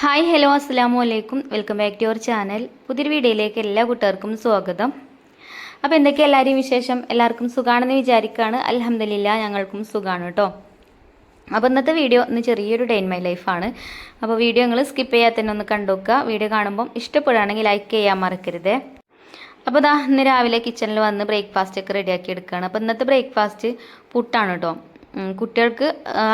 Hi hello അസ്സാം വലൈക്കും welcome back to your channel പുതിയൊരു വീഡിയോയിലേക്ക് എല്ലാ കുട്ടികൾക്കും സ്വാഗതം. അപ്പോൾ എന്തൊക്കെ എല്ലാവരെയും വിശേഷം? എല്ലാവർക്കും സുഖാണെന്ന് വിചാരിക്കുകയാണ് അലഹമില്ല ഞങ്ങൾക്കും സുഖമാണ് കേട്ടോ. അപ്പോൾ ഇന്നത്തെ വീഡിയോ ഇന്ന് ചെറിയൊരു ഡേ ഇൻ മൈ ലൈഫാണ് അപ്പോൾ വീഡിയോ നിങ്ങൾ സ്കിപ്പ് ചെയ്യാതെ തന്നെ ഒന്ന് കണ്ടുവെക്കുക വീഡിയോ കാണുമ്പം ഇഷ്ടപ്പെടുകയാണെങ്കിൽ ലൈക്ക് ചെയ്യാൻ മറക്കരുത്. അപ്പോൾ ദാ ഇന്ന് രാവിലെ കിച്ചണിൽ വന്ന് ബ്രേക്ക്ഫാസ്റ്റ് ഒക്കെ റെഡിയാക്കി എടുക്കുകയാണ്. അപ്പോൾ ഇന്നത്തെ ബ്രേക്ക്ഫാസ്റ്റ് പുട്ടാണ് കേട്ടോ. കുട്ടികൾക്ക്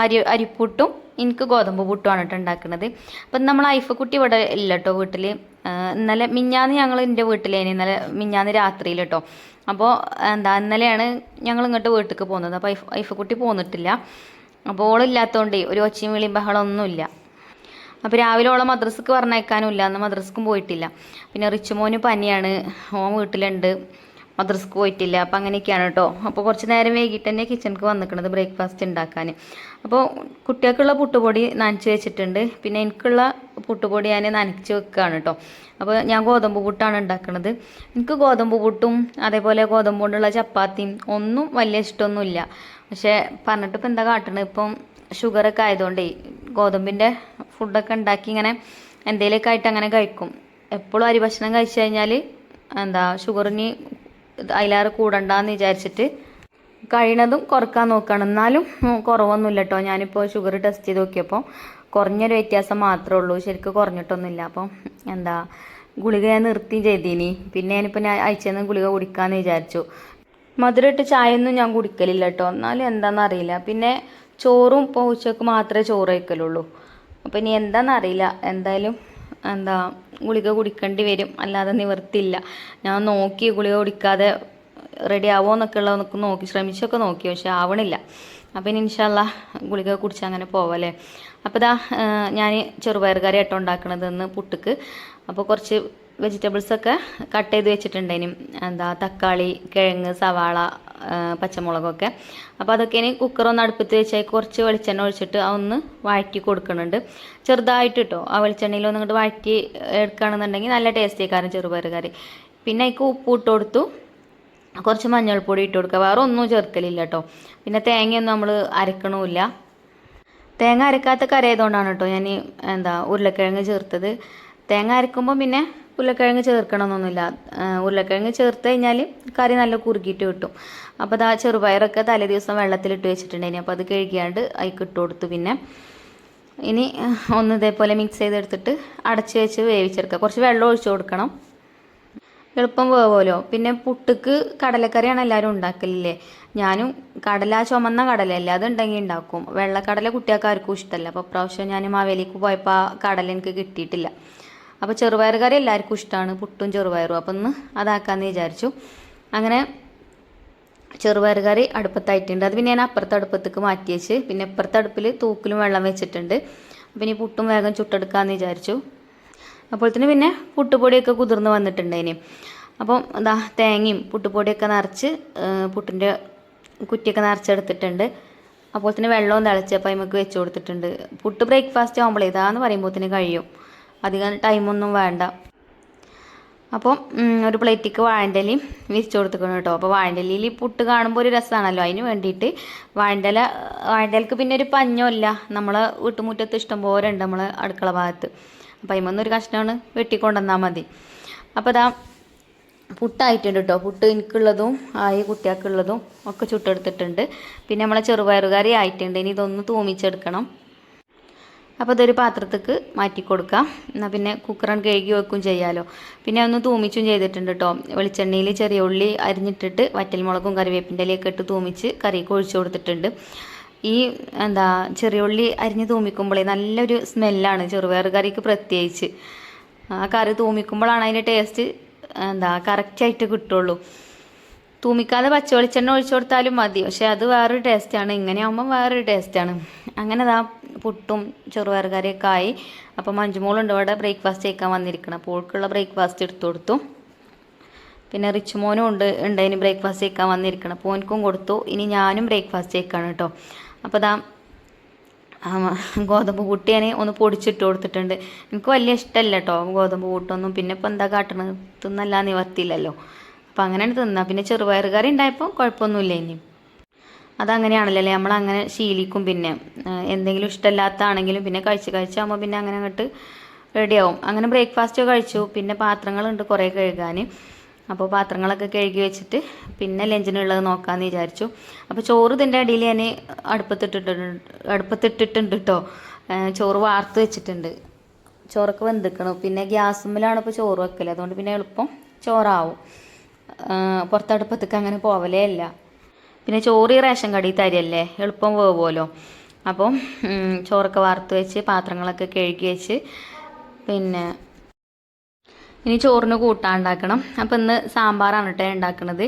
അരി അരിപ്പുട്ടും എനിക്ക് ഗോതമ്പ് പുട്ടുമാണ് കേട്ടോ ഉണ്ടാക്കുന്നത്. അപ്പം നമ്മൾ ഐഫക്കുട്ടി ഇവിടെ ഇല്ല കേട്ടോ വീട്ടിൽ ഇന്നലെ മിഞ്ഞാന്ന് ഞങ്ങൾ എന്റെ വീട്ടിലേനി ഇന്നലെ മിഞ്ഞാന്ന് രാത്രിയിൽ കേട്ടോ. അപ്പോൾ എന്താ ഇന്നലെയാണ് ഞങ്ങൾ ഇങ്ങോട്ട് വീട്ടിലേക്ക് പോകുന്നത്. അപ്പോൾ ഐഫ് കുട്ടി പോന്നിട്ടില്ല. അപ്പോൾ ഓളില്ലാത്തതുകൊണ്ടേ ഒരു ഒച്ചയും വിളിയും ബഹളമൊന്നുമില്ല അപ്പോൾ രാവിലെ ഓളെ മദ്രസക്ക് പറഞ്ഞയക്കാനും ഇല്ല. അന്ന് മദ്രസക്കും പോയിട്ടില്ല. പിന്നെ റിച്ചുമോന് പനിയാണ്. ഓൻ വീട്ടിലുണ്ട്. മദ്രസക്ക് പോയിട്ടില്ല. അപ്പോൾ അങ്ങനെയൊക്കെയാണ് കേട്ടോ അപ്പോൾ കുറച്ച് നേരം വൈകിട്ട് തന്നെ കിച്ചണിക്ക് വന്നിക്കണത് ബ്രേക്ക്ഫാസ്റ്റ് ഉണ്ടാക്കാൻ അപ്പോൾ കുട്ടികൾക്കുള്ള പുട്ടുപൊടി നനച്ച് വെച്ചിട്ടുണ്ട്. പിന്നെ എനിക്കുള്ള പുട്ടുപൊടി ഞാൻ നനച്ച് വെക്കുകയാണ് കേട്ടോ അപ്പോൾ ഞാൻ ഗോതമ്പ് പുട്ടാണ് ഉണ്ടാക്കുന്നത് എനിക്ക് ഗോതമ്പ് പുട്ടും അതേപോലെ ഗോതമ്പ് കൊണ്ടുള്ള ചപ്പാത്തിയും ഒന്നും വലിയ ഇഷ്ടമൊന്നുമില്ല. പക്ഷേ പറഞ്ഞിട്ട് ഇപ്പം എന്താ കാട്ടണത്? ഇപ്പം ഷുഗറൊക്കെ ആയതുകൊണ്ടേ ഗോതമ്പിന്റെ ഫുഡൊക്കെ ഉണ്ടാക്കി ഇങ്ങനെ എന്തെങ്കിലുമൊക്കെ ആയിട്ട് അങ്ങനെ കഴിക്കും. എപ്പോഴും അരി ഭക്ഷണം കഴിച്ചു കഴിഞ്ഞാൽ എന്താ ഷുഗറിന് അതിലേറെ കൂടണ്ടെന്ന് വിചാരിച്ചിട്ട് കഴിയണതും കുറയ്ക്കാൻ നോക്കുകയാണ് എന്നാലും കുറവൊന്നും കുറവൊന്നുമില്ല കേട്ടോ ഞാനിപ്പോൾ ഷുഗർ ടെസ്റ്റ് ചെയ്ത് നോക്കിയപ്പോൾ കുറഞ്ഞൊരു വ്യത്യാസം മാത്രമേ ഉള്ളൂ. ശരിക്കും കുറഞ്ഞിട്ടൊന്നുമില്ല. അപ്പം എന്താ ഗുളിക ഞാൻ നിർത്തി ചെയ്തീനി. പിന്നെ ഞാനിപ്പോൾ ഞാൻ അയച്ചെന്ന് ഗുളിക കുടിക്കാമെന്ന് വിചാരിച്ചു. മധുരമിട്ട് ചായയൊന്നും ഞാൻ കുടിക്കലില്ല കേട്ടോ എന്നാലും എന്താണെന്ന് അറിയില്ല പിന്നെ ചോറും ഇപ്പോൾ ഉച്ചയ്ക്ക് മാത്രമേ ചോറ് കഴിക്കലുള്ളൂ. അപ്പോൾ ഇനി എന്താണെന്ന് അറിയില്ല എന്തായാലും എന്താ ഗുളിക കുടിക്കേണ്ടി വരും. അല്ലാതെ നിവർത്തില്ല ഞാൻ നോക്കി ഗുളിക കുടിക്കാതെ റെഡി ആവുമോ എന്നൊക്കെ ഉള്ളതൊക്കെ നോക്കി ശ്രമിച്ചൊക്കെ നോക്കി പക്ഷെ ആവണില്ല. അപ്പം ഇനി ഇൻഷാല്ല ഗുളിക കുടിച്ച് അങ്ങനെ പോവല്ലേ. അപ്പോൾ ഇതാ ഞാൻ ചെറുപയർ കറി ആട്ടോ ഉണ്ടാക്കണത് ഇന്ന് പുട്ടുക്ക്. അപ്പോൾ കുറച്ച് വെജിറ്റബിൾസൊക്കെ കട്ട് ചെയ്ത് വെച്ചിട്ടുണ്ടേനും എന്താ തക്കാളി കിഴങ്ങ് സവാള പച്ചമുളകൊക്കെ. അപ്പോൾ അതൊക്കെ ഇനി കുക്കർ ഒന്ന് അടുപ്പത്ത് വെച്ചാൽ കുറച്ച് വെളിച്ചെണ്ണ ഒഴിച്ചിട്ട് അതൊന്ന് വഴറ്റി കൊടുക്കുന്നുണ്ട്. ചെറുതായിട്ട് കേട്ടോ ആ വെളിച്ചെണ്ണയിൽ ഒന്ന് ഇങ്ങോട്ട് വഴറ്റി എടുക്കുകയാണെന്നുണ്ടെങ്കിൽ നല്ല ടേസ്റ്റി കാരണം ചെറുപയർ കറി പിന്നെ അതിക്ക് ഉപ്പ് ഇട്ട് കൊടുത്തു. കുറച്ച് മഞ്ഞൾപ്പൊടി ഇട്ട് കൊടുക്കുക. വേറെ ഒന്നും ചേർക്കലില്ല കേട്ടോ പിന്നെ തേങ്ങയൊന്നും നമ്മൾ അരക്കണമില്ല തേങ്ങ അരക്കാത്ത കറി ആയതുകൊണ്ടാണ് കേട്ടോ ഞാൻ എന്താ ഉരുളക്കിഴങ്ങ് ചേർത്തത്. തേങ്ങ അരക്കുമ്പോൾ പിന്നെ ഉരുളക്കിഴങ്ങ് ചേർക്കണമെന്നൊന്നുമില്ല. ആ, ഉരുളക്കിഴങ്ങ് ചേർത്ത് കഴിഞ്ഞാൽ കറി നല്ല കുറുക്കിയിട്ട് കിട്ടും. അപ്പോൾ അതാ ചെറുപയറൊക്കെ തലേ ദിവസം വെള്ളത്തിലിട്ട് വെച്ചിട്ടുണ്ടായിരുന്നു അപ്പോൾ അത് കഴുകിയാണ്ട് അതിക്ക് ഇട്ട് കൊടുത്തു പിന്നെ. ഇനി ഒന്ന് ഇതേപോലെ മിക്സ് ചെയ്തെടുത്തിട്ട് അടച്ച് വെച്ച് വേവിച്ചെടുക്കുക കുറച്ച് വെള്ളം ഒഴിച്ചു കൊടുക്കണം. എളുപ്പം വേവുമല്ലോ. പിന്നെ പുട്ടുക്ക് കടലക്കറിയാണ് എല്ലാവരും ഉണ്ടാക്കലില്ലേ? ഞാനും കടല ചുമന്ന കടലയല്ലേ അതുണ്ടെങ്കിൽ ഉണ്ടാക്കും. വെള്ളക്കടല കുട്ടികൾക്ക് ആർക്കും ഇഷ്ടമല്ല. അപ്പോൾ പ്രാവശ്യം ഞാൻ മാവേലിക്ക് പോയപ്പോൾ ആ കടല എനിക്ക് കിട്ടിയിട്ടില്ല. അപ്പോൾ ചെറുപയർ കറി എല്ലാവർക്കും ഇഷ്ടമാണ് പുട്ടും ചെറുപയറും. അപ്പോൾ ഒന്ന് അതാക്കാമെന്ന് വിചാരിച്ചു. അങ്ങനെ ചെറുപയർ കറി അടുപ്പത്തായിട്ടുണ്ട്. അത് പിന്നെ ഞാൻ അപ്പുറത്തെ അടുപ്പത്തേക്ക് മാറ്റി വെച്ച് പിന്നെ ഇപ്പുറത്തെ അടുപ്പിൽ തൂക്കിലും വെള്ളം വെച്ചിട്ടുണ്ട്. അപ്പം ഇനി പുട്ടും വേഗം ചുട്ടെടുക്കാമെന്ന് വിചാരിച്ചു. അപ്പോൾ തന്നെ പിന്നെ പുട്ടുപൊടിയൊക്കെ കുതിർന്ന് വന്നിട്ടുണ്ടേനി അപ്പം എന്താ തേങ്ങയും പുട്ടുപൊടിയൊക്കെ നിറച്ച് പുട്ടിന്റെ കുറ്റിയൊക്കെ നിറച്ചെടുത്തിട്ടുണ്ട്. അപ്പോൾ തന്നെ വെള്ളവും തിളച്ചപ്പോൾ നമുക്ക് വെച്ച് കൊടുത്തിട്ടുണ്ട്. പുട്ട് ബ്രേക്ക്ഫാസ്റ്റ് ആകുമ്പോൾ ഇതാന്ന് പറയുമ്പോൾ തന്നെ കഴിയും. അധികം ടൈമൊന്നും വേണ്ട. അപ്പോൾ ഒരു പ്ലേറ്റിക്ക് വാഴന്റെലയും വിരിച്ചു കൊടുത്തിക്കണം കേട്ടോ. അപ്പോൾ ഈ പുട്ട് കാണുമ്പോൾ ഒരു രസമാണല്ലോ. അതിന് വേണ്ടിയിട്ട് വാഴന്റെല വാഴന്റെലക്ക് പിന്നെ ഒരു പഞ്ഞമില്ല നമ്മളെ വീട്ടുമുറ്റത്ത് ഇഷ്ടം പോലെ ഉണ്ട് നമ്മളെ അടുക്കള ഭാഗത്ത്. അപ്പം അതിമൊന്നും ഒരു കഷ്ണമാണ് വെട്ടിക്കൊണ്ടുവന്നാൽ മതി. അപ്പോൾ ഇതാ പുട്ടായിട്ടുണ്ട് കേട്ടോ. പുട്ട് എനിക്കുള്ളതും ആയി കുട്ടികൾക്കുള്ളതും ഒക്കെ ചുട്ടെടുത്തിട്ടുണ്ട്. പിന്നെ നമ്മളെ ചെറുപയറുകറി ആയിട്ടുണ്ട്. ഇനി ഇതൊന്ന് തൂമിച്ചെടുക്കണം. അപ്പോൾ ഇതൊരു പാത്രത്തേക്ക് മാറ്റി കൊടുക്കാം. എന്നാൽ പിന്നെ കുക്കറൺ കഴുകി വെക്കും ചെയ്യാമല്ലോ പിന്നെ ഒന്ന് തൂമിച്ചും ചെയ്തിട്ടുണ്ട് കേട്ടോ വെളിച്ചെണ്ണയിൽ ചെറിയ ഉള്ളി അരിഞ്ഞിട്ടിട്ട് വറ്റൽമുളകും കറിവേപ്പിന്റെ ഇലയൊക്കെ ഇട്ട് തൂമിച്ച് കറിയൊക്കെ ഒഴിച്ചു കൊടുത്തിട്ടുണ്ട്. ഈ എന്താ ചെറിയ ഉള്ളി അരിഞ്ഞ് തൂമിക്കുമ്പോഴേ നല്ലൊരു സ്മെല്ലാണ് ചെറുപയർ കറിക്ക് പ്രത്യേകിച്ച്. ആ കറി തൂമിക്കുമ്പോഴാണ് അതിന്റെ ടേസ്റ്റ് എന്താ കറക്റ്റായിട്ട് കിട്ടുള്ളൂ. തൂമിക്കാതെ പച്ച വെളിച്ചെണ്ണ ഒഴിച്ചു കൊടുത്താലും മതി. പക്ഷെ അത് വേറൊരു ടേസ്റ്റാണ് ഇങ്ങനെ ആകുമ്പോൾ വേറൊരു ടേസ്റ്റാണ് അങ്ങനെ ദാ പുട്ടും ചെറുപയർ കറിയൊക്കെ ആയി. അപ്പോൾ മഞ്ജുമോളുണ്ട് ഇവിടെ ബ്രേക്ക്ഫാസ്റ്റ് കഴിക്കാൻ വന്നിരിക്കണം. അപ്പോൾ ഓൾക്കുള്ള ബ്രേക്ക്ഫാസ്റ്റ് എടുത്തു കൊടുത്തു. പിന്നെ റിച്ച് മോനും ഉണ്ട് ഉണ്ടായിന് ബ്രേക്ക്ഫാസ്റ്റ് കഴിക്കാൻ വന്നിരിക്കണം. അപ്പോൾ എനിക്കും കൊടുത്തു. ഇനി ഞാനും ബ്രേക്ക്ഫാസ്റ്റ് കഴിക്കാണ് കേട്ടോ. അപ്പോൾ ദാ ഗോതമ്പ് കൂട്ടി ഞാൻ ഒന്ന് പൊടിച്ചിട്ട് കൊടുത്തിട്ടുണ്ട്. എനിക്ക് വലിയ ഇഷ്ടമല്ല കേട്ടോ ഗോതമ്പ് കൂട്ടൊന്നും പിന്നെ ഇപ്പോൾ എന്താ കാട്ടണത് തിന്നല്ല നിവർത്തിയില്ലല്ലോ അപ്പം അങ്ങനെയാണ് തിന്നാ. പിന്നെ ചെറുപയർ കറി ഉണ്ടായപ്പോൾ കുഴപ്പമൊന്നുമില്ല ഇനി. അതങ്ങനെയാണല്ലോ അല്ലേ? നമ്മളങ്ങനെ ശീലിക്കും പിന്നെ. എന്തെങ്കിലും ഇഷ്ടമില്ലാത്താണെങ്കിലും പിന്നെ കഴിച്ച് കഴിച്ചാകുമ്പോൾ പിന്നെ അങ്ങനെ അങ്ങോട്ട് റെഡിയാവും അങ്ങനെ ബ്രേക്ക്ഫാസ്റ്റ് കഴിച്ചു. പിന്നെ പാത്രങ്ങളുണ്ട് കുറേ കഴുകാൻ അപ്പോൾ പാത്രങ്ങളൊക്കെ കഴുകി വെച്ചിട്ട് പിന്നെ ലഞ്ചിനുള്ളത് നോക്കാമെന്ന് വിചാരിച്ചു. അപ്പോൾ ചോറ് ഇതിന്റെ അടിയിൽ ഞാൻ അടുപ്പത്തിട്ടിട്ടുണ്ട് അടുപ്പത്തിട്ടിട്ടുണ്ട് കേട്ടോ ചോറ് വാർത്ത് വെച്ചിട്ടുണ്ട്. ചോറൊക്കെ വെന്തിക്കണം. പിന്നെ ഗ്യാസുമ്മിലാണ് ഇപ്പോൾ ചോറ് വെക്കൽ അതുകൊണ്ട് പിന്നെ എളുപ്പം ചോറാവും. പുറത്തടുപ്പത്തേക്ക് അങ്ങനെ പോവലേ ഇല്ല. പിന്നെ ചോറ് റേഷൻ കടി തരിയല്ലേ എളുപ്പം വേവുമല്ലോ അപ്പം ചോറൊക്കെ വറുത്ത് വെച്ച് പാത്രങ്ങളൊക്കെ കഴുകി വെച്ച് പിന്നെ ഇനി ചോറിന് കൂട്ടാൻ ഉണ്ടാക്കണം. അപ്പം ഇന്ന് സാമ്പാറാണ് കേട്ടോ ഉണ്ടാക്കുന്നത്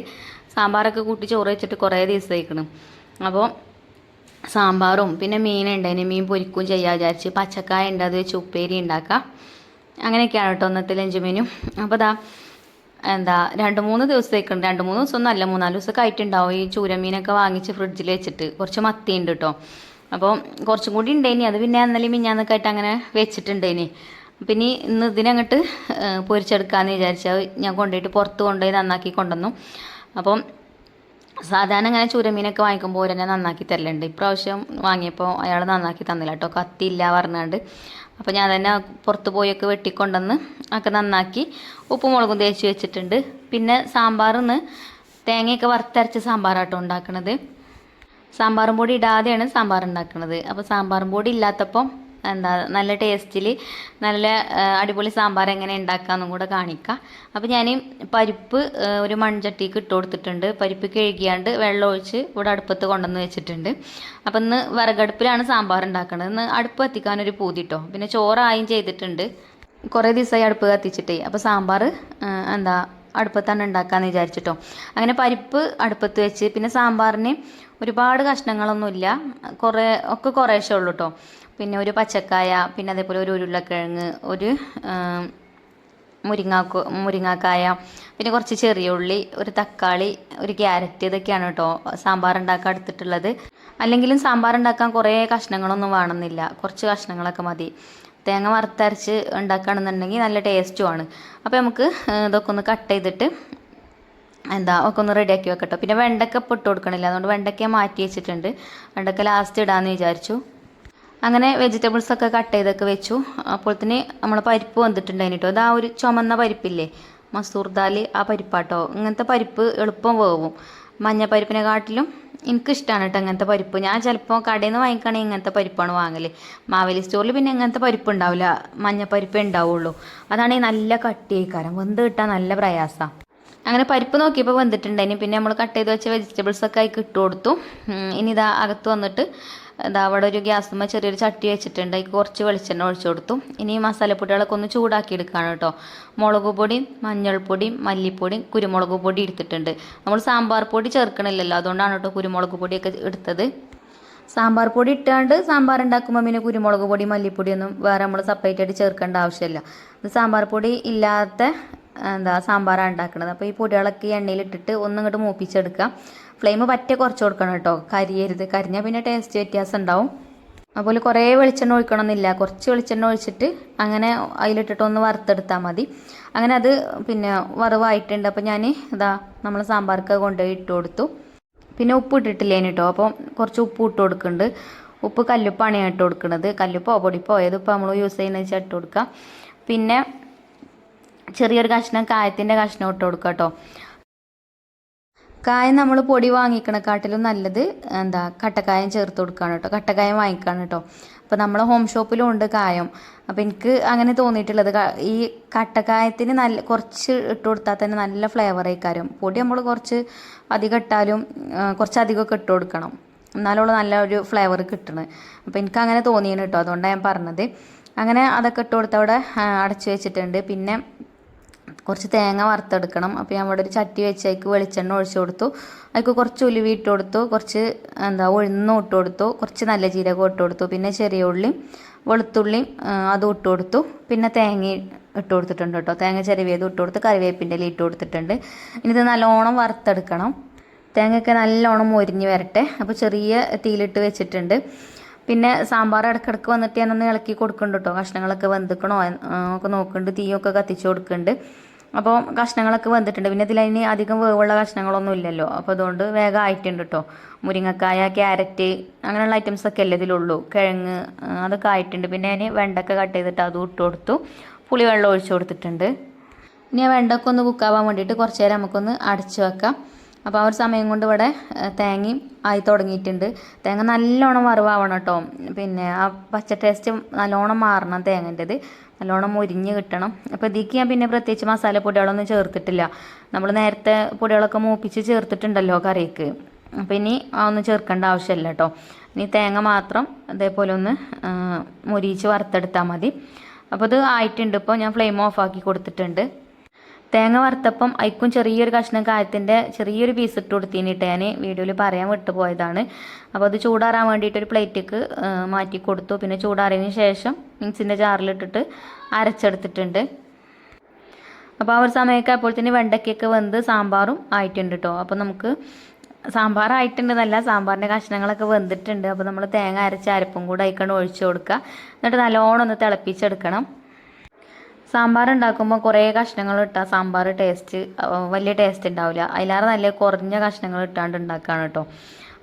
സാമ്പാറൊക്കെ കൂട്ടി ചോറ് വെച്ചിട്ട് കുറേ ദിവസം വയ്ക്കണം അപ്പോൾ സാമ്പാറും പിന്നെ അതിന് മീൻ പൊരിക്കും ചെയ്യാൻ വിചാരിച്ച്. പച്ചക്കായ ഉണ്ട് അത് വെച്ച് ഉപ്പേരി ഉണ്ടാക്കാം. അങ്ങനെയൊക്കെയാണ് കേട്ടോ ഇന്നത്തെ ലഞ്ച് മീനും. അപ്പോൾ ദാ എന്താ രണ്ട് മൂന്ന് ദിവസത്തേക്കുണ്ട്. രണ്ട് മൂന്ന് ദിവസം ഒന്നും അല്ല മൂന്നാൽ ദിവസമൊക്കെ ആയിട്ടുണ്ടാവും. ഈ ചൂരമീനൊക്കെ വാങ്ങിച്ച് ഫ്രിഡ്ജിൽ വെച്ചിട്ട്. കുറച്ച് മത്തി ഉണ്ട് കേട്ടോ അപ്പോൾ കുറച്ചും കൂടി ഉണ്ടായിനി അത് പിന്നെ ഇന്നലെ മിഞ്ഞാന്നൊക്കെ ആയിട്ട് അങ്ങനെ വെച്ചിട്ടുണ്ടേനി. പിന്നെ ഇന്ന് ഇതിനങ്ങോട്ട് പൊരിച്ചെടുക്കാമെന്ന് വിചാരിച്ചാൽ ഞാൻ കൊണ്ടുപോയിട്ട് പുറത്ത് കൊണ്ടുപോയി നന്നാക്കി കൊണ്ടുവന്നു. അപ്പം സാധാരണ ഇങ്ങനെ ചൂരമീനൊക്കെ വാങ്ങിക്കുമ്പോൾ ഓരോ നന്നാക്കി തരലുണ്ട്. ഇപ്രാവശ്യം വാങ്ങിയപ്പോൾ അയാൾ നന്നാക്കി തന്നില്ല കേട്ടോ കത്തിയില്ല പറഞ്ഞുകൊണ്ട് അപ്പോൾ ഞാൻ തന്നെ പുറത്ത് പോയൊക്കെ വെട്ടിക്കൊണ്ടുവന്ന് ഒക്കെ നന്നാക്കി ഉപ്പും മുളകും തേച്ച് വെച്ചിട്ടുണ്ട്. പിന്നെ സാമ്പാറിന്ന് തേങ്ങയൊക്കെ വറുത്തരച്ച സാമ്പാറാട്ടോ ഉണ്ടാക്കണത്. സാമ്പാറും പൊടി ഇടാതെയാണ് സാമ്പാർ ഉണ്ടാക്കുന്നത് അപ്പോൾ സാമ്പാറും പൊടി ഇല്ലാത്തപ്പം എന്താ നല്ല ടേസ്റ്റിൽ നല്ല അടിപൊളി സാമ്പാർ എങ്ങനെ ഉണ്ടാക്കാമെന്നും കൂടെ കാണിക്കാം. അപ്പോൾ ഞാൻ പരിപ്പ് ഒരു മൺചട്ടിക്ക് ഇട്ട് കൊടുത്തിട്ടുണ്ട്. പരിപ്പ് കഴുകിയാണ്ട് വെള്ളം ഒഴിച്ച് ഇവിടെ അടുപ്പത്ത് കൊണ്ടുവന്ന് വെച്ചിട്ടുണ്ട്. അപ്പം ഇന്ന് വിറകടുപ്പിലാണ് സാമ്പാർ ഉണ്ടാക്കുന്നത് ഇന്ന് അടുപ്പ് കത്തിക്കാനൊരു പൂതിട്ടോ. പിന്നെ ചോറായും ചെയ്തിട്ടുണ്ട്. കുറേ ദിവസമായി അടുപ്പ് കത്തിച്ചിട്ടേ. അപ്പോൾ സാമ്പാർ എന്താ അടുപ്പത്താണ് ഉണ്ടാക്കാമെന്ന് വിചാരിച്ചിട്ടോ. അങ്ങനെ പരിപ്പ് അടുപ്പത്ത് വെച്ച് പിന്നെ സാമ്പാറിന് ഒരുപാട് കഷ്ണങ്ങളൊന്നുമില്ല. കുറേ ഒക്കെ കുറേശ്ശേ ഉള്ളൂ കേട്ടോ പിന്നെ ഒരു പച്ചക്കായ പിന്നെ അതേപോലെ ഒരു ഉരുളക്കിഴങ്ങ് ഒരു മുരിങ്ങാക്ക മുരിങ്ങാക്കോ മുരിങ്ങാക്കായ പിന്നെ കുറച്ച് ചെറിയ ഉള്ളി ഒരു തക്കാളി ഒരു ക്യാരറ്റ് ഇതൊക്കെയാണ് കേട്ടോ സാമ്പാർ ഉണ്ടാക്കാൻ എടുത്തിട്ടുള്ളത്. അല്ലെങ്കിലും സാമ്പാർ ഉണ്ടാക്കാൻ കുറേ കഷ്ണങ്ങളൊന്നും വേണമെന്നില്ല. കുറച്ച് കഷ്ണങ്ങളൊക്കെ മതി. തേങ്ങ വറുത്തരച്ച് ഉണ്ടാക്കുകയാണെന്നുണ്ടെങ്കിൽ നല്ല ടേസ്റ്റുമാണ് അപ്പോൾ നമുക്ക് ഇതൊക്കെ ഒന്ന് കട്ട് ചെയ്തിട്ട് എന്താ ഒക്കെ ഒന്ന് റെഡിയാക്കി വെക്കട്ടോ പിന്നെ വെണ്ടക്ക ഇട്ട് കൊടുക്കണില്ല. അതുകൊണ്ട് വെണ്ടയ്ക്ക മാറ്റി വെച്ചിട്ടുണ്ട്. വെണ്ടക്ക ലാസ്റ്റ് ഇടാമെന്ന് വിചാരിച്ചു. അങ്ങനെ വെജിറ്റബിൾസ് ഒക്കെ കട്ട് ചെയ്തൊക്കെ വെച്ചു. അപ്പോൾ തന്നെ നമ്മൾ പരിപ്പ് വന്നിട്ടുണ്ടായിന് കേട്ടോ അതാ ഒരു ചുമന്ന പരിപ്പില്ലേ? മസൂർ ദാൽ ആ പരിപ്പാട്ടോ. ഇങ്ങനത്തെ പരിപ്പ് എളുപ്പം വേവും. മഞ്ഞ പരിപ്പിനെക്കാട്ടിലും എനിക്കിഷ്ടമാണ് കേട്ടോ ഇങ്ങനത്തെ പരിപ്പ്. ഞാൻ ചിലപ്പോൾ കടയിൽ നിന്ന് വാങ്ങിക്കുകയാണെങ്കിൽ ഇങ്ങനത്തെ പരിപ്പാണ് വാങ്ങൽ മാവേലി സ്റ്റോറിൽ പിന്നെ ഇങ്ങനത്തെ പരിപ്പ് ഉണ്ടാവില്ല. മഞ്ഞ മഞ്ഞപ്പരിപ്പേ ഉണ്ടാവുള്ളൂ. അതാണെങ്കിൽ നല്ല കട്ടിയേക്കാരം. വെന്ത് കിട്ടാൻ നല്ല പ്രയാസമാണ് അങ്ങനെ പരിപ്പ് നോക്കിയപ്പോൾ വെന്തിട്ടുണ്ടായിന് പിന്നെ നമ്മൾ കട്ട് ചെയ്ത് വെച്ച വെജിറ്റബിൾസ് ഒക്കെ അതിൽ ഇട്ട് കൊടുത്തു. ഇനി ഇതാ അകത്ത് വന്നിട്ട് ഇതാ അവിടെ ഒരു ഗ്യാസുമ്മ ചെറിയൊരു ചട്ടി വെച്ചിട്ടുണ്ട്. അതിൽ കുറച്ച് വെളിച്ചെണ്ണ ഒഴിച്ചു കൊടുത്തു. ഇനി മസാലപ്പൊടികളൊക്കെ ഒന്ന് ചൂടാക്കി എടുക്കുകയാണ് കേട്ടോ. മുളക് പൊടിയും മഞ്ഞൾപ്പൊടിയും മല്ലിപ്പൊടിയും കുരുമുളക് പൊടി എടുത്തിട്ടുണ്ട്. നമ്മൾ സാമ്പാർ പൊടി ചേർക്കണില്ലല്ലോ. അതുകൊണ്ടാണ് കേട്ടോ കുരുമുളക് പൊടിയൊക്കെ എടുത്തത്. സാമ്പാർ പൊടി ഇട്ടാണ്ട് സാമ്പാർ ഉണ്ടാക്കുമ്പോൾ പിന്നെ കുരുമുളക് പൊടി മല്ലിപ്പൊടിയൊന്നും വേറെ നമ്മൾ സെപ്പറേറ്റ് ആയിട്ട് ചേർക്കേണ്ട ആവശ്യമില്ല. സാമ്പാർ പൊടി ഇല്ലാത്ത എന്താ സാമ്പാറാണ് ഉണ്ടാക്കുന്നത് അപ്പോൾ ഈ പൊടികളൊക്കെ എണ്ണയിലിട്ടിട്ട് ഒന്നിങ്ങോട്ട് മൂപ്പിച്ചെടുക്കുക. ഫ്ലെയിം പറ്റേ കുറച്ച് കൊടുക്കണം കേട്ടോ. കരിയരുത്. കരിഞ്ഞാൽ പിന്നെ ടേസ്റ്റ് വ്യത്യാസം ഉണ്ടാവും. അതുപോലെ കുറേ വെളിച്ചെണ്ണ ഒഴിക്കണമെന്നില്ല. കുറച്ച് വെളിച്ചെണ്ണ ഒഴിച്ചിട്ട് അങ്ങനെ അതിലിട്ടിട്ട് ഒന്ന് വറുത്തെടുത്താൽ മതി. അങ്ങനെ അത് പിന്നെ വറവായിട്ടുണ്ട്. അപ്പോൾ ഞാൻ ഇതാ നമ്മൾ സാമ്പാർക്ക് കൊണ്ടുപോയി ഇട്ട് കൊടുത്തു. പിന്നെ ഉപ്പ് ഇട്ടിട്ടില്ലേന് കേട്ടോ അപ്പോൾ കുറച്ച് ഉപ്പ് ഇട്ട് കൊടുക്കുന്നുണ്ട്. ഉപ്പ് കല്ലുപ്പാണ് ഇട്ട് കൊടുക്കുന്നത് കല്ലുപ്പോ പൊടിപ്പോ ഏതിപ്പോൾ നമ്മൾ യൂസ് ചെയ്യുന്നത് വെച്ചാൽ ഇട്ട് കൊടുക്കുക. പിന്നെ ചെറിയൊരു കഷ്ണം കായത്തിന്റെ കഷ്ണം ഇട്ട് കൊടുക്കുക കേട്ടോ. കായം നമ്മൾ പൊടി വാങ്ങിക്കണക്കാട്ടിലും നല്ലത് എന്താ കട്ടക്കായം ചേർത്ത് കൊടുക്കുകയാണ് കേട്ടോ. കട്ടക്കായം വാങ്ങിക്കുകയാണ് കേട്ടോ. അപ്പോൾ നമ്മളെ ഹോം ഷോപ്പിലും ഉണ്ട് കായം. അപ്പോൾ എനിക്ക് അങ്ങനെ തോന്നിയിട്ടുള്ളത് ഈ കട്ടക്കായത്തിന് നല്ല കുറച്ച് ഇട്ട് കൊടുത്താൽ തന്നെ നല്ല ഫ്ലേവർ ആയിക്കാരും. പൊടി നമ്മൾ കുറച്ച് അധികം ഇട്ടാലും കുറച്ച് അധികമൊക്കെ ഇട്ട് കൊടുക്കണം. എന്നാലുള്ള നല്ല ഒരു ഫ്ലേവർ കിട്ടണം. അപ്പോൾ എനിക്ക് അങ്ങനെ തോന്നിയാണ് കേട്ടോ. അതുകൊണ്ടാണ് ഞാൻ പറഞ്ഞത്. അങ്ങനെ അതൊക്കെ ഇട്ട് കൊടുത്ത് അവിടെ അടച്ചു വെച്ചിട്ടുണ്ട്. പിന്നെ കുറച്ച് തേങ്ങ വറുത്തെടുക്കണം. അപ്പോൾ ഞാൻ അവിടെ ഒരു ചട്ടി വെച്ച് അതിക്ക് വെളിച്ചെണ്ണ ഒഴിച്ചു കൊടുത്തു. അതിക്ക് കുറച്ച് ഉലുവി ഇട്ട് കൊടുത്തു. കുറച്ച് എന്താ ഉഴുന്നും ഇട്ട് കൊടുത്തു. കുറച്ച് നല്ല ജീരകം ഇട്ട് കൊടുത്തു. പിന്നെ ചെറിയ ഉള്ളിയും വെളുത്തുള്ളിയും അതും ഇട്ട് കൊടുത്തു. പിന്നെ തേങ്ങ ഇട്ട് കൊടുത്തിട്ടുണ്ട് കേട്ടോ. തേങ്ങ ചെറിയത് ഇട്ട് കൊടുത്ത് കറിവേപ്പിന്റെ ഇല ഇട്ട് കൊടുത്തിട്ടുണ്ട്. ഇനി ഇത് നല്ലോണം വറുത്തെടുക്കണം. തേങ്ങയൊക്കെ നല്ലോണം മൊരിഞ്ഞ് വരട്ടെ. അപ്പോൾ ചെറിയ തീയിലിട്ട് വെച്ചിട്ടുണ്ട്. പിന്നെ സാമ്പാർ ഇടക്കിടക്ക് വന്നിട്ട് ഞാനൊന്ന് ഇളക്കി കൊടുക്കുന്നുണ്ട് കേട്ടോ കഷ്ണങ്ങളൊക്കെ വെന്തിക്കണോ? ഒക്കെ നോക്കുന്നുണ്ട് തീയൊക്കെ കത്തിച്ചു കൊടുക്കുന്നുണ്ട് അപ്പോൾ കഷ്ണങ്ങളൊക്കെ വെന്തിട്ടുണ്ട്. പിന്നെ ഇതിലതിന് അധികം വേവുള്ള കഷ്ണങ്ങളൊന്നും ഇല്ലല്ലോ. അപ്പോൾ അതുകൊണ്ട് വേഗം ആയിട്ടുണ്ട് കേട്ടോ മുരിങ്ങക്കായ ക്യാരറ്റ് അങ്ങനെയുള്ള ഐറ്റംസ് ഒക്കെ അല്ലേ ഇതിലുള്ളൂ. കിഴങ്ങ് അതൊക്കെ ആയിട്ടുണ്ട്. പിന്നെ ഞാൻ വെണ്ടക്ക കട്ട് ചെയ്തിട്ട് അതും ഇട്ട് കൊടുത്തു. പുളിവെള്ളം ഒഴിച്ചു കൊടുത്തിട്ടുണ്ട്. ഇനി ആ വെണ്ടക്ക ഒന്ന് കുക്കാവാൻ വേണ്ടിയിട്ട് കുറച്ച് നേരം നമുക്കൊന്ന് അടച്ചു വെക്കാം. അപ്പോൾ ആ ഒരു സമയം കൊണ്ട് ഇവിടെ തേങ്ങയും ആയി തുടങ്ങിയിട്ടുണ്ട്. തേങ്ങ നല്ലോണം വറവാവണം കേട്ടോ. പിന്നെ ആ പച്ച ടേസ്റ്റ് നല്ലോണം മാറണം തേങ്ങന്റെത്. നല്ലോണം മുരിഞ്ഞ് കിട്ടണം. അപ്പോൾ ഇതിലേക്ക് ഞാൻ പിന്നെ പ്രത്യേകിച്ച് മസാലപ്പൊടികളൊന്നും ചേർത്തിട്ടില്ല. നമ്മൾ നേരത്തെ പൊടികളൊക്കെ മൂപ്പിച്ച് ചേർത്തിട്ടുണ്ടല്ലോ കറിക്ക്. അപ്പോൾ ഇനി ആ ഒന്നും ചേർക്കേണ്ട ആവശ്യമില്ല കേട്ടോ. ഇനി തേങ്ങ മാത്രം അതേപോലെ ഒന്ന് മുരിച്ച് വറുത്തെടുത്താൽ മതി. അപ്പോൾ ഇത് ആയിട്ടുണ്ട്. ഇപ്പോൾ ഞാൻ ഫ്ലെയിം ഓഫ് ആക്കി കൊടുത്തിട്ടുണ്ട്. തേങ്ങ വറുത്തപ്പം അയക്കും ചെറിയൊരു കഷ്ണം കായത്തിന്റെ ചെറിയൊരു പീസ് ഇട്ട് കൊടുത്തിനിട്ട് ഞാൻ വീഡിയോയിൽ പറയാൻ വിട്ടുപോയതാണ്. അപ്പോൾ അത് ചൂടാറാൻ വേണ്ടിയിട്ട് ഒരു പ്ലേറ്റിക്ക് മാറ്റി കൊടുത്തു. പിന്നെ ചൂടാറിയതിന് ശേഷം മിക്സിന്റെ ജാറിലിട്ടിട്ട് അരച്ചെടുത്തിട്ടുണ്ട്. അപ്പോൾ ആ ഒരു സമയമൊക്കെ അപ്പോൾ തന്നെ വെണ്ടയ്ക്കൊക്കെ വെന്ത് സാമ്പാറും ആയിട്ടുണ്ട് കേട്ടോ അപ്പോൾ നമുക്ക് സാമ്പാർ ആയിട്ടുണ്ടെന്നല്ല സാമ്പാറിന്റെ കഷ്ണങ്ങളൊക്കെ വെന്തിട്ടുണ്ട്. അപ്പോൾ നമ്മൾ തേങ്ങ അരച്ച അരപ്പും കൂടെ അയക്കണം ഒഴിച്ചു കൊടുക്കുക. എന്നിട്ട് നല്ലോണം ഒന്ന് തിളപ്പിച്ചെടുക്കണം. സാമ്പാർ ഉണ്ടാക്കുമ്പോൾ കുറേ കഷ്ണങ്ങൾ ഇട്ടാൽ സാമ്പാർ ടേസ്റ്റ് വലിയ ടേസ്റ്റ് ഉണ്ടാവില്ല അതിലേറെ നല്ല കുറഞ്ഞ കഷ്ണങ്ങൾ ഇട്ടാണ്ട് ഉണ്ടാക്കുകയാണ് കേട്ടോ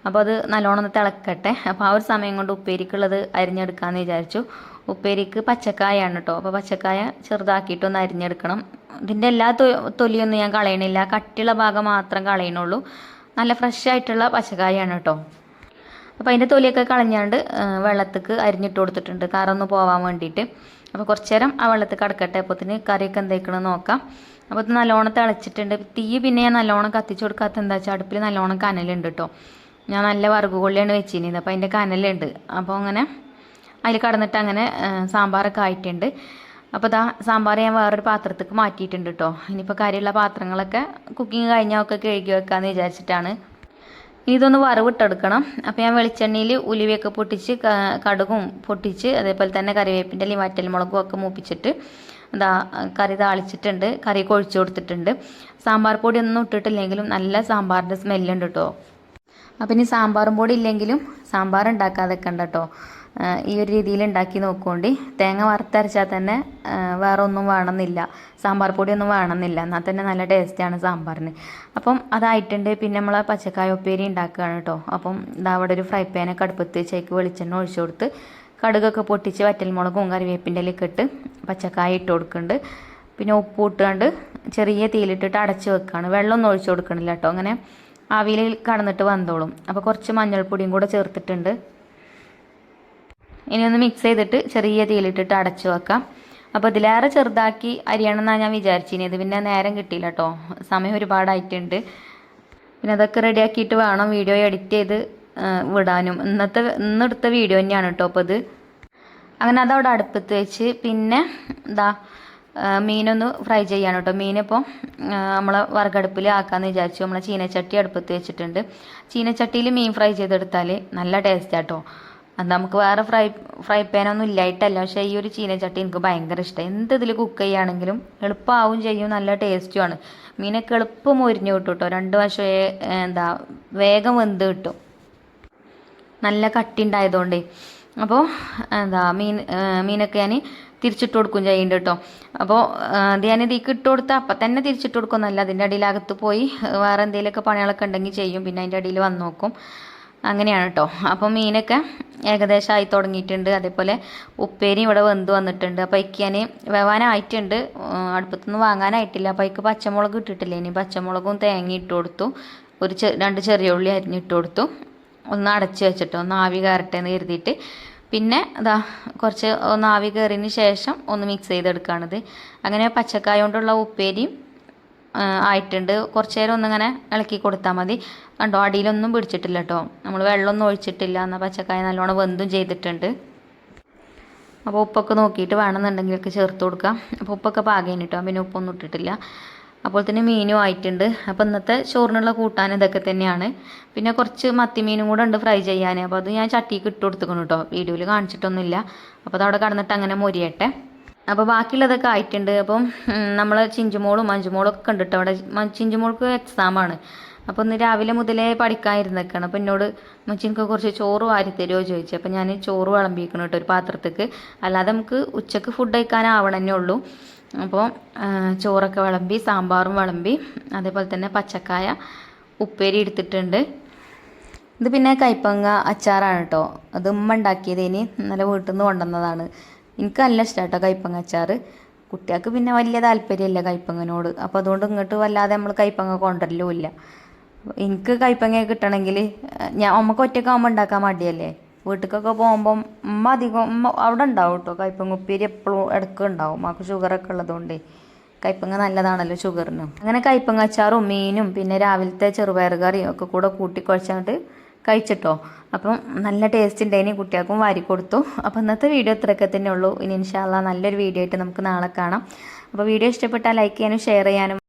അപ്പോൾ അത് നല്ലോണം തിളക്കട്ടെ. അപ്പോൾ ആ ഒരു സമയം കൊണ്ട് ഉപ്പേരിക്കുള്ളത് അരിഞ്ഞെടുക്കാമെന്ന് വിചാരിച്ചു. ഉപ്പേരിക്ക് പച്ചക്കായാണ് കേട്ടോ അപ്പോൾ പച്ചക്കായ ചെറുതാക്കിയിട്ടൊന്ന് അരിഞ്ഞെടുക്കണം. ഇതിന്റെ എല്ലാ തൊലിയൊന്നും ഞാൻ കളയണില്ല. കട്ടിയുള്ള ഭാഗം മാത്രം കളയണുള്ളൂ. നല്ല ഫ്രഷ് ആയിട്ടുള്ള പച്ചക്കായാണ് കേട്ടോ അപ്പോൾ അതിന്റെ തൊലിയൊക്കെ കളഞ്ഞാണ്ട് വെള്ളത്തേക്ക് അരിഞ്ഞിട്ട് കൊടുത്തിട്ടുണ്ട്. കറന്ന് പോവാൻ വേണ്ടിയിട്ട്. അപ്പോൾ കുറച്ച് നേരം ആ വെള്ളത്തിൽ കിടക്കട്ടെ. അപ്പോത്തിന് കറിയൊക്കെ എന്തേക്കണം നോക്കാം. അപ്പോൾ ഇത് നല്ലോണം തിളച്ചിട്ടുണ്ട്. തീ പിന്നെ ഞാൻ നല്ലോണം കത്തിച്ച് കൊടുക്കാത്ത എന്താ വെച്ചാൽ അടുപ്പിൽ നല്ലോണം കനലുണ്ട് കേട്ടോ ഞാൻ നല്ല വറുകുകൊള്ളിയാണ് വെച്ചിരുന്നത്. അപ്പോൾ അതിന്റെ കനലുണ്ട്. അപ്പോൾ അങ്ങനെ അതിൽ കടന്നിട്ട് അങ്ങനെ സാമ്പാറൊക്കെ ആയിട്ടുണ്ട്. അപ്പോൾ ഇതാ സാമ്പാർ ഞാൻ വേറൊരു പാത്രത്തേക്ക് മാറ്റിയിട്ടുണ്ട് കേട്ടോ ഇനിയിപ്പോൾ കറിയുള്ള പാത്രങ്ങളൊക്കെ കുക്കിംഗ് കഴിഞ്ഞാൽ ഒക്കെ കഴുകി വെക്കാമെന്ന് വിചാരിച്ചിട്ടാണ്. ഇതൊന്ന് വറവിട്ടെടുക്കണം. അപ്പോൾ ഞാൻ വെളിച്ചെണ്ണയിൽ ഉലുവയൊക്കെ പൊട്ടിച്ച് കടുകും പൊട്ടിച്ച് അതേപോലെ തന്നെ കറിവേപ്പിന്റെ അല്ലെങ്കിൽ വറ്റൽമുളകും ഒക്കെ മൂപ്പിച്ചിട്ട് എന്താ കറി താളിച്ചിട്ടുണ്ട്. കറി കൊഴിച്ചു കൊടുത്തിട്ടുണ്ട്. സാമ്പാർ പൊടി ഒന്നും ഇട്ടിട്ടില്ലെങ്കിലും നല്ല സാമ്പാറിന്റെ സ്മെല്ലുണ്ട് കേട്ടോ അപ്പം ഇനി സാമ്പാറും പൊടി ഇല്ലെങ്കിലും സാമ്പാർ ഉണ്ടാക്കാതെ ഉണ്ട് കേട്ടോ ഈ ഒരു രീതിയിൽ ഉണ്ടാക്കി നോക്കുകൊണ്ട് തേങ്ങ വറുത്തരച്ചാൽ തന്നെ വേറെ ഒന്നും വേണമെന്നില്ല. സാമ്പാർ പൊടി ഒന്നും വേണമെന്നില്ല. എന്നാൽ തന്നെ നല്ല ടേസ്റ്റാണ് സാമ്പാറിന്. അപ്പം അതായിട്ടുണ്ട്. പിന്നെ നമ്മൾ പച്ചക്കായ ഉപ്പേരി ഉണ്ടാക്കുകയാണ് കേട്ടോ. അപ്പം ഇതാ അവിടെ ഒരു ഫ്രൈ പാനൊക്കെ അടുപ്പത്ത് വെച്ചേക്ക് വെളിച്ചെണ്ണ ഒഴിച്ചു കൊടുത്ത് കടുകൊക്കെ പൊട്ടിച്ച് വറ്റൽമുളകും കറിവേപ്പിന്റെ ഇലയൊക്കെ ഇട്ട് പച്ചക്കായ ഇട്ട് കൊടുക്കുന്നുണ്ട്. പിന്നെ ഉപ്പ് ഇട്ടുകൊണ്ട് ചെറിയ തീയിലിട്ടിട്ട് അടച്ച് വെക്കുകയാണ്. വെള്ളമൊന്നും ഒഴിച്ചു കൊടുക്കണില്ല കേട്ടോ. അങ്ങനെ ആവിയിൽ കടന്നിട്ട് വന്നോളും. അപ്പോൾ കുറച്ച് മഞ്ഞൾപ്പൊടിയും കൂടെ ചേർത്തിട്ടുണ്ട്. ഇനി ഒന്ന് മിക്സ് ചെയ്തിട്ട് ചെറിയ തീയിലിട്ടിട്ട് അടച്ചു വെക്കാം. അപ്പോൾ ഇതിലേറെ ചെറുതാക്കി അരിയണമെന്നാണ് ഞാൻ വിചാരിച്ചിരുന്നത് പിന്നെ നേരം കിട്ടിയില്ല കേട്ടോ സമയം ഒരുപാടായിട്ടുണ്ട്. പിന്നെ അതൊക്കെ റെഡിയാക്കിയിട്ട് വേണം വീഡിയോ എഡിറ്റ് ചെയ്ത് വിടാനും. ഇന്നത്തെ ഇന്നെടുത്ത വീഡിയോ തന്നെയാണ് കേട്ടോ അപ്പോൾ ഇത് അങ്ങനെ അതവിടെ അടുപ്പത്ത് വെച്ച് പിന്നെ എന്താ മീനൊന്ന് ഫ്രൈ ചെയ്യാൻ കേട്ടോ മീനിപ്പോൾ നമ്മൾ വറുകടുപ്പിൽ ആക്കാമെന്ന് വിചാരിച്ചു. നമ്മളെ ചീനച്ചട്ടി അടുപ്പത്ത് വെച്ചിട്ടുണ്ട്. ചീനച്ചട്ടിയിൽ മീൻ ഫ്രൈ ചെയ്തെടുത്താൽ നല്ല ടേസ്റ്റാണ് കേട്ടോ അത് നമുക്ക് വേറെ ഫ്രൈ ഫ്രൈ പാനൊന്നും ഇല്ലായിട്ടല്ല. പക്ഷേ ഈ ഒരു ചീനച്ചട്ടി എനിക്ക് ഭയങ്കര ഇഷ്ടം. എന്ത് ഇതിൽ കുക്ക് ചെയ്യുകയാണെങ്കിലും എളുപ്പമാവും ചെയ്യും. നല്ല ടേസ്റ്റുമാണ് മീനൊക്കെ എളുപ്പം മൊരിഞ്ഞ് കിട്ടും കേട്ടോ രണ്ട് വശം എന്താ വേഗം വെന്ത് കിട്ടും. നല്ല കട്ടി ഉണ്ടായതുകൊണ്ടേ. അപ്പോൾ എന്താ മീൻ മീനൊക്കെ ഞാൻ തിരിച്ചിട്ട് കൊടുക്കും ചെയ്യുന്നുണ്ട് കേട്ടോ. അപ്പോൾ അത് ഇതിലേക്ക് ഇട്ട് കൊടുത്ത് അപ്പം തന്നെ തിരിച്ചിട്ട് കൊടുക്കുന്നല്ല അതിന്റെ അടിയിലകത്ത് പോയി വേറെ എന്തെങ്കിലുമൊക്കെ പണികളൊക്കെ ഉണ്ടെങ്കിൽ ചെയ്യും. പിന്നെ അതിന്റെ അടിയിൽ വന്ന് നോക്കും. അങ്ങനെയാണ് കേട്ടോ അപ്പോൾ മീനൊക്കെ ഏകദേശം ആയി തുടങ്ങിയിട്ടുണ്ട്. അതേപോലെ ഉപ്പേരി ഇവിടെ വെന്ത് വന്നിട്ടുണ്ട്. അപ്പോൾ അതിക്ക് ഞാൻ വേവാനായിട്ടുണ്ട്. അടുപ്പത്തുനിന്ന് വാങ്ങാനായിട്ടില്ല. അപ്പോൾ അതിക്ക് പച്ചമുളക് ഇട്ടിട്ടില്ല. ഇനി പച്ചമുളകും തേങ്ങ ഇട്ട് കൊടുത്തു. ഒരു രണ്ട് ചെറിയ ഉള്ളി അരിഞ്ഞിട്ട് കൊടുത്തു. ഒന്ന് അടച്ച് വെച്ചിട്ട് ഒന്ന് ആവി കയറട്ടെ എന്ന് കരുതിയിട്ട്. പിന്നെ അതാ കുറച്ച് ഒന്ന് ആവി കയറിയതിന് ശേഷം ഒന്ന് മിക്സ് ചെയ്തെടുക്കുകയാണിത് അങ്ങനെ പച്ചക്കായ കൊണ്ടുള്ള ഉപ്പേരിയും ആയിട്ടുണ്ട്. കുറച്ച് നേരം ഒന്നിങ്ങനെ ഇളക്കി കൊടുത്താൽ മതി. കണ്ടോ അടിയിലൊന്നും പിടിച്ചിട്ടില്ല കേട്ടോ നമ്മൾ വെള്ളമൊന്നും ഒഴിച്ചിട്ടില്ല. എന്നാൽ പച്ചക്കായ നല്ലോണം വെന്തും ചെയ്തിട്ടുണ്ട്. അപ്പോൾ ഉപ്പൊക്കെ നോക്കിയിട്ട് വേണമെന്നുണ്ടെങ്കിലൊക്കെ ചേർത്ത് കൊടുക്കാം. അപ്പോൾ ഉപ്പൊക്കെ പാകേന് കേട്ടോ പിന്നെ ഉപ്പൊന്നും ഇട്ടിട്ടില്ല. അപ്പോൾ തന്നെ മീനും ആയിട്ടുണ്ട്. അപ്പോൾ ഇന്നത്തെ ചോറിനുള്ള കൂട്ടാൻ ഇതൊക്കെ തന്നെയാണ്. പിന്നെ കുറച്ച് മത്തി മീനും കൂടെ ഉണ്ട് ഫ്രൈ ചെയ്യാൻ അപ്പോൾ അത് ഞാൻ ചട്ടിക്ക് ഇട്ട് കൊടുത്തുക്കണം കേട്ടോ വീഡിയോയിൽ കാണിച്ചിട്ടൊന്നുമില്ല. അപ്പോൾ അവിടെ കടന്നിട്ട് അങ്ങനെ മൊരിയട്ടെ. അപ്പോൾ ബാക്കിയുള്ളതൊക്കെ ആയിട്ടുണ്ട്. അപ്പം നമ്മൾ ചിഞ്ചുമോളും മഞ്ജുമോളും ഒക്കെ ഉണ്ട് കേട്ടോ അവിടെ ചിഞ്ചുമോൾക്ക് എക്സാമാണ് അപ്പോൾ ഒന്ന് രാവിലെ മുതലേ പഠിക്കാനിരുന്നേക്കാണ് അപ്പോൾ എന്നോട് മച്ചി കുറച്ച് ചോറ് വാരി തരുമോ ചോദിച്ചു. അപ്പോൾ ഞാൻ ചോറ് വിളമ്പിക്കണം കേട്ടോ ഒരു പാത്രത്തേക്ക്. അല്ലാതെ നമുക്ക് ഉച്ചയ്ക്ക് ഫുഡ് കഴിക്കാനാവണമെന്നേ ഉള്ളൂ. അപ്പോൾ ചോറൊക്കെ വിളമ്പി സാമ്പാറും വിളമ്പി അതേപോലെ തന്നെ പച്ചക്കായ ഉപ്പേരി എടുത്തിട്ടുണ്ട്. ഇത് പിന്നെ കൈപ്പങ്ങ അച്ചാറാണ് കേട്ടോ. അത് ഉമ്മ ഉണ്ടാക്കിയതേനി. ഇന്നലെ വീട്ടിൽ നിന്ന് കൊണ്ടുവന്നതാണ്. എനിക്ക് നല്ല ഇഷ്ടമാണ് കേട്ടോ കൈപ്പങ്ങ അച്ചാർ കുട്ടികൾക്ക് പിന്നെ വലിയ താല്പര്യമില്ല കൈപ്പങ്ങനോട്. അപ്പോൾ അതുകൊണ്ട് ഇങ്ങോട്ട് വല്ലാതെ നമ്മൾ കൈപ്പങ്ങ കൊണ്ടുവരലുമില്ല എനിക്ക് കൈപ്പങ്ങ കിട്ടണമെങ്കിൽ ഞാൻ അമ്മയ്ക്ക് ഒറ്റയ്ക്കാകുമ്പോൾ ഉണ്ടാക്കാൻ മടിയല്ലേ? വീട്ടിലേക്കൊക്കെ പോകുമ്പം അമ്മ അധികം ഉമ്മ അവിടെ ഉണ്ടാവും കേട്ടോ കൈപ്പങ്ങ ഉപ്പേരി എപ്പോഴും ഇടയ്ക്ക് ഉണ്ടാവും. അമ്മയ്ക്ക് ഷുഗറൊക്കെ ഉള്ളതുകൊണ്ട് കൈപ്പങ്ങ നല്ലതാണല്ലോ ഷുഗറിന് അങ്ങനെ കൈപ്പങ്ങ അച്ചാറും മീനും പിന്നെ രാവിലത്തെ ചെറുപയർ കറിയും ഒക്കെ കൂടെ കൂട്ടി കുഴച്ചങ്ങോട്ട് കഴിച്ചിട്ടോ. അപ്പം നല്ല ടേസ്റ്റ് ഉണ്ടായിന് കുട്ടികൾക്കും വാരി കൊടുത്തു. അപ്പോൾ ഇന്നത്തെ വീഡിയോ ഇത്രയൊക്കെ തന്നെ ഉള്ളൂ. ഇനി ഇൻഷാല്ല നല്ലൊരു വീഡിയോ ആയിട്ട് നമുക്ക് നാളെ കാണാം. അപ്പോൾ വീഡിയോ ഇഷ്ടപ്പെട്ടാൽ ലൈക്ക് ചെയ്യാനും ഷെയർ ചെയ്യാനും